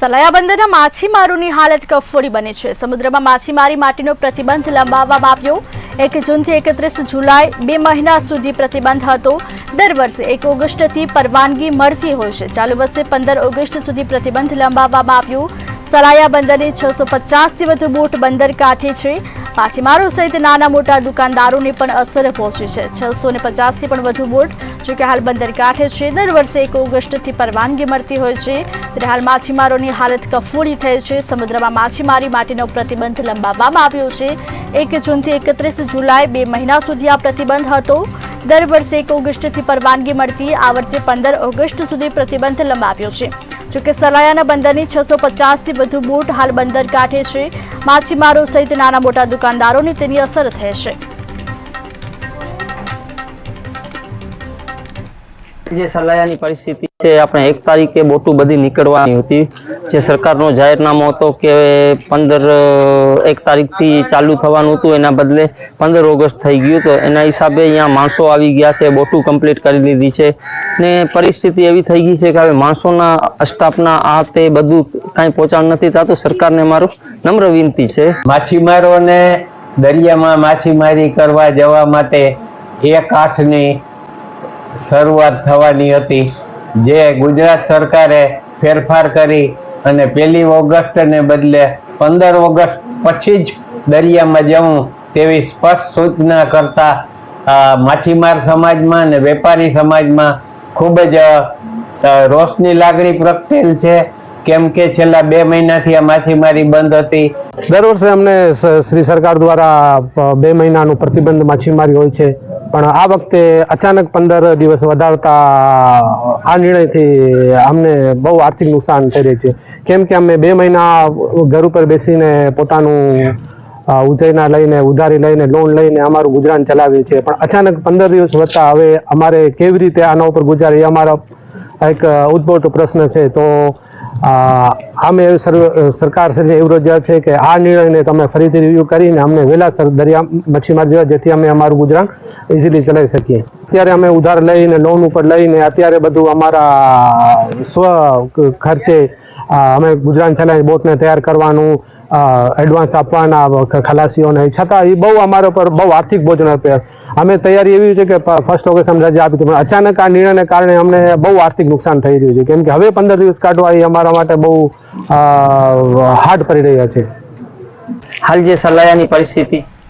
સલાયા બંદરના માછીમારોની હાલત કફોડી બની છે. સમુદ્રમાં માછીમારી માટેનો પ્રતિબંધ લંબાવવામાં આવ્યો. એક જૂનથી એકત્રીસ જુલાઈ બે મહિના સુધી પ્રતિબંધ હતો. દર વર્ષે એક ઓગસ્ટથી પરવાનગી મળતી હોય છે. ચાલુ વર્ષે પંદર ઓગસ્ટ સુધી પ્રતિબંધ લંબાવવામાં આવ્યો. સલાયા બંદરની છસો પચાસથી વધુ બોટ બંદર કાંઠે છે. માછીમારો સહિત નાના મોટા દુકાનદારોને પણ અસર પહોંચી છે. છસો ને પચાસથી પણ વધુ બોટ જો કે હાલ બંદર કાંઠે છે. દર વર્ષે એક ઓગસ્ટથી પરવાનગી મળતી હોય છે. ત્યારે હાલ માછીમારોની હાલત કફોડી થઈ છે. સમુદ્રમાં માછીમારી માટેનો પ્રતિબંધ લંબાવવામાં આવ્યો છે. એક જૂનથી એકત્રીસ જુલાઈ બે મહિના સુધી આ પ્રતિબંધ હતો. દર વર્ષે એક ઓગસ્ટથી પરવાનગી મળતી, આ વર્ષે પંદર ઓગસ્ટ સુધી પ્રતિબંધ લંબાવ્યો છે. જોકે સલાયાના બંદરની છસો પચાસથી વધુ બોટ હાલ બંદર કાંઠે છે. માછીમારો સહિત નાના મોટા દુકાનદારોને તેની અસર થઈ છે. જે સલાયાની પરિસ્થિતિ છે, આપણે એક તારીખે બોટું બધી નીકળવાની હતી. જે સરકારનો જાહેરનામો હતો કે પંદર એક તારીખથી ચાલુ થવાનું હતું, એના બદલે પંદર ઓગસ્ટ થઈ ગયું. તો એના હિસાબે અહીંયા માણસો આવી ગયા છે, બોટું કમ્પ્લીટ કરી લીધી છે. ને પરિસ્થિતિ એવી થઈ ગઈ છે કે હવે માણસોના સ્ટાફના આ તે બધું કાંઈ પહોંચાણ નથી થતું. સરકારને મારું નમ્ર વિનંતી છે. માછીમારોને દરિયામાં માછીમારી કરવા જવા માટે એક આઠની શરૂઆત થવાની હતી, જે ગુજરાત સરકારે ફેરફાર કરી અને પહેલી ઓગસ્ટને બદલે પંદર ઓગસ્ટ પછી જ દરિયામાં જવું તેવી સ્પષ્ટ સૂચના કરતા માછીમાર સમાજમાં અને વેપારી સમાજમાં ખૂબ જ રોષની લાગણી પ્રગટેલ છે. કેમ કે છેલ્લા બે મહિનાથી આ માછીમારી બંધ હતી. દર વર્ષે અમને શ્રી સરકાર દ્વારા બે મહિનાનું પ્રતિબંધ માછીમારી હોય છે. પણ આ વખતે અચાનક પંદર દિવસ વધારતા આ નિર્ણયથી અમને બહુ આર્થિક નુકસાન થઈ રહ્યું છે. કેમ કે અમે બે મહિના ઘર ઉપર બેસીને પોતાનું ઉજૈના લઈને, ઉધારી લઈને લોન લઈને અમારું ગુજરાન ચલાવીએ છીએ. પણ અચાનક પંદર દિવસ વધતા હવે અમારે કેવી રીતે આના ઉપર ગુજારી એ અમારો એક ઉદ્ભવતો પ્રશ્ન છે. તો અમે સર્વ- સરકાર સાથે એવું રજૂઆત છે કે આ નિર્ણયને તમે ફરીથી રિવ્યુ કરીને અમને વહેલાસર દરિયા મચ્છીમાર જેવા જેથી અમે અમારું ગુજરાન ઇઝીલી ચલાવી શકીએ. અત્યારે અમે ઉધાર લઈને લોન ઉપર લઈને, અત્યારે બધું અમારા સ્વ ખર્ચે અમે ગુજરાન ચલાવી બોટને તૈયાર કરવાનું એડવાન્સ આપવાના ખલાસીઓને. છતાં એ બહુ અમારા પર બહુ આર્થિક બોજનો અમે તૈયારી એવી છે કે ફર્સ્ટ ઓગસ્ટ રજા આપી હતી, પણ અચાનક આ નિર્ણયને કારણે અમને બહુ આર્થિક નુકસાન થઈ રહ્યું છે. કેમ કે હવે પંદર દિવસ કાઢવા એ અમારા માટે બહુ હાર્ડ પડી રહ્યા છે. હાલ જે સલાયાની પરિસ્થિતિ